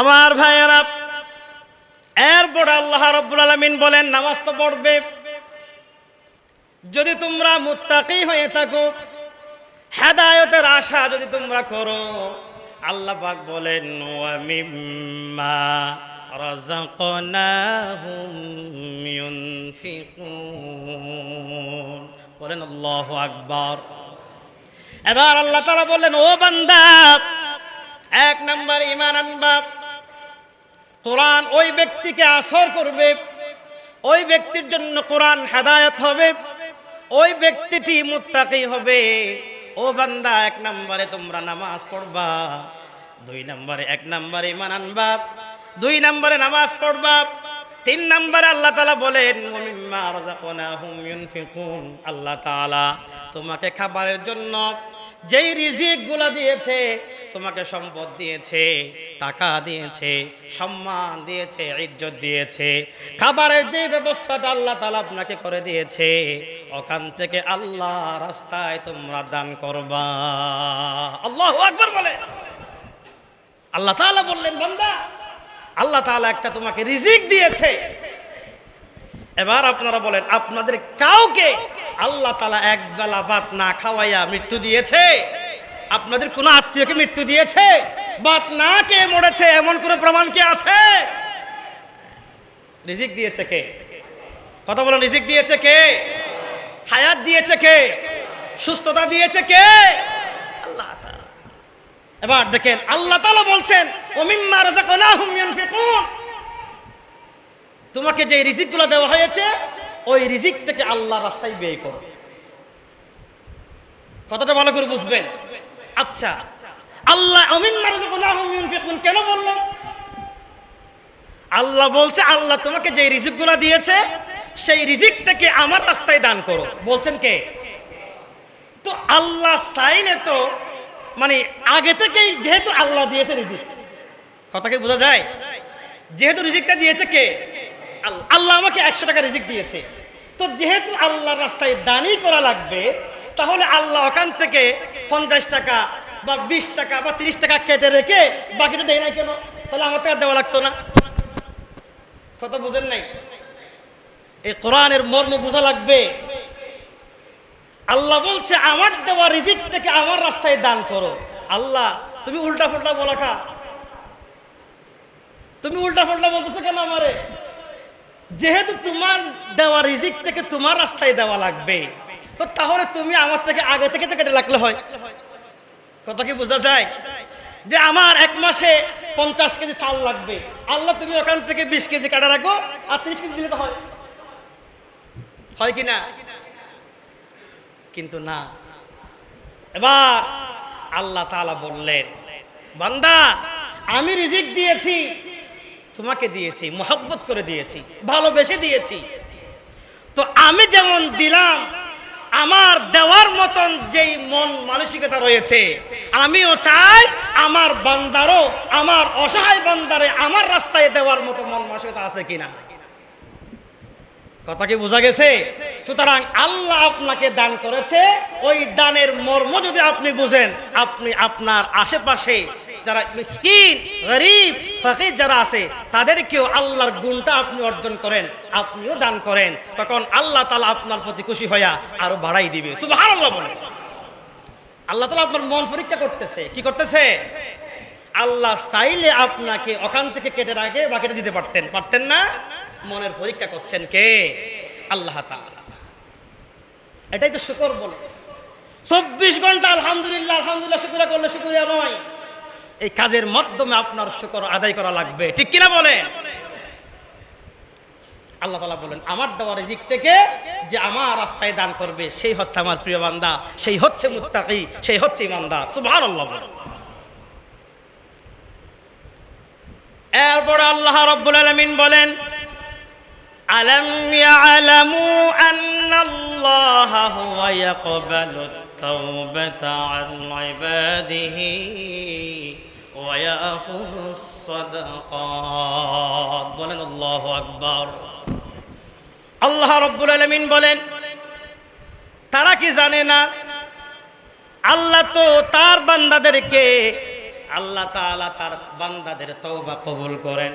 আমার ভাইয়েরা, এরপর আল্লাহ রব্বুল আলমিন বলেন, নামাজ তো পড়বে। যদি তোমরা মুত্তাকি হয়ে থাকো, হেদায়তের আশা যদি তোমরা করো, আল্লাহ পাক বলেন বলেন, আল্লাহু আকবার। এবার আল্লাহ তাআলা বললেন ও বান্দা, এক নম্বর ইমান আনবা। কোরআন ওই ব্যক্তিকে আসর করবে, ওই ব্যক্তির জন্য কোরআন হেদায়ত হবে, ওই ব্যক্তিটি মুত্তাকি হবে। ও বান্দা, এক নম্বরে তোমরা নামাজ পড়বা, দুই নম্বরে এক নম্বরে ইমান দুই নম্বরে নামাজ পড়বা, তিন নম্বরে আল্লাহ তালা বলেন আল্লাহ তাআলা তোমাকে খাবারের জন্য যেই রিজিকগুলা দিয়েছে তোমাকে সম্পদ দিয়েছে, টাকা দিয়েছে, সম্মান দিয়েছে, ইজ্জত দিয়েছে। খাবারের যে ব্যবস্থাটা আল্লাহ তালা আপনাকে করে দিয়েছে, ওখান থেকে আল্লাহ রাস্তায় তোমরা দান করবা। আল্লাহ আকবর বলে। আল্লাহ তাআলা বললেন, বান্দা, আল্লাহ তাআলা একটা তোমাকে রিজিক দিয়েছে। এবার আপনারা বলেন, আপনাদের কাউকে আল্লাহ তালা এক বেলা ভাত না খাওয়াইয়া মৃত্যু দিয়েছে? আপনাদের কোনো আত্মীয়কে মৃত্যু দিয়েছে? ভাত না কে মরেছে? এমন কোনো প্রমাণ কি আছে? রিজিক দিয়েছে কে? কথা বলেন, রিজিক দিয়েছে কে? হায়াত দিয়েছে কে? সুস্থতা দিয়েছে কে? আল্লাহ। এবার দেখেন, আল্লাহ তাআলা বলছেন তোমাকে যে রিজিকগুলো দেওয়া হয়েছে, ওই রিজিক থেকে আল্লাহ রাস্তায় ব্যয় করো। কথাটা ভালো করে বুঝবেন। আচ্ছা আল্লাহ আমিন কেন বললেন আল্লাহ বলছে, আল্লাহ তোমাকে যে রিজিকগুলো দিয়েছে, সেই রিজিক থেকে আমার রাস্তায় দান করো। বলছেন কে? তো আল্লাহ চাইলে তো মানে আগে থেকেই যেহেতু আল্লাহ দিয়েছে রিজিক, কথা কি বোঝা যায়? যেহেতু রিজিকটা দিয়েছে কে? আল্লাহ আল্লাহ আমাকে একশো টাকা রিজিক দিয়েছে। তো যেহেতু আল্লাহর রাস্তায় দানই করা লাগবে তাহলে আল্লাহ ওখান থেকে পঞ্চাশ টাকা বা বিশ টাকা বা তিরিশ টাকা কেটে রেখে বাকিটা দেয় নাই কেন? তাহলে আমার টাকা দেওয়া লাগতো না। কথা বুঝেন নাই? এই কোরআনের মর্ম বোঝা লাগবে। আল্লাহ বলছে, আমার দেওয়া রিজিক থেকে আমার রাস্তায় দান করো। আল্লাহ, তুমি উল্টা ফুল্টা বলা খা তুমি উল্টা ফুল্টা বলতেছো কেন আমারে? যেহেতু তোমার দেওয়া রিজিক থেকে তোমার রাস্তায় দেওয়া লাগবে। তো তাহলে তুমি আমার থেকে আগে থেকে তো কেটে লাগলে হয়। কথা কি বোঝা যায়? যে আমার এক মাসে পঞ্চাশ কেজি চাল লাগবে। আল্লাহ, তুমি ওখান থেকে বিশ কেজি কাটা রাখো, আর ত্রিশ কেজি দিলে তো হয়। হয় না? কিন্তু না। এবার আল্লাহ তাআলা বললেন, বান্দা, আমি রিজিক দিয়েছি, তোমাকে দিয়েছি, মোহাব্বত করে দিয়েছি, ভালোবেসে দিয়েছি। তো আমি যেমন দিলাম আমার দেওয়ার মতন যেই মন মানসিকতা রয়েছে, আমিও চাই আমার বান্দারও, আমার অসহায় বান্দারে আমার রাস্তায় দেওয়ার মতো মন মানসিকতা আছে কিনা। কথা কি বোঝা গেছে? সুতরাং আল্লাহ আপনাকে দান করেছে, ওই দানের মর্ম যদি আপনি বুঝেন, আপনি আপনার আশেপাশে যারা মিসকিন, গরিব, ফকির যারা আছে, তাদেরকেও আল্লাহর গুণটা আপনি অর্জন করেন, আপনিও দান করেন। তখন আল্লাহ তালা আপনার প্রতি খুশি হইয়া আরও বাড়াই দিবে। সুবহানাল্লাহ বলে আল্লাহ তালা আপনার মন পরীক্ষা করতেছে। কি করতেছে? আল্লাহ চাইলে আপনাকে ওখান থেকে কেটে রাখে বা কেটে দিতে পারতেন। পারতেন না? মনের পরীক্ষা করছেন কে? আল্লাহ এটাই তো শুকর বলে। চব্বিশ ঘণ্টা আলহামদুলিল্লাহ আলহামদুলিল্লাহ, শুক্রিয়া করলে শুক্রিয়া নয়। এই কাজের মাধ্যমে আপনার শুকর আদায় করা লাগবে। ঠিক কিনা বলে? আল্লাহ তালা বলেন, আমার দেওয়া রিজিক থেকে যে আমার রাস্তায় দান করবে, সেই হচ্ছে আমার প্রিয় বান্দা, সেই হচ্ছে মুত্তাকি, সেই হচ্ছে ইমানদার। সুবহানাল্লাহ বলেন। এরপর আল্লাহ রব্বুল আলমিন বলেন, আলম ইয়ালামু আন্নাল্লাহ হুয়া ইয়াকবালু التوبة عن عباده ويأخذ الصدقات বলেন আল্লাহু আকবার আল্লাহ রব্বুল আলামিন বলেন তারা কি জানে না আল্লাহ তো তার বান্দাদেরকে আল্লাহ তাআলা তার বান্দাদের তওবা কবুল করেন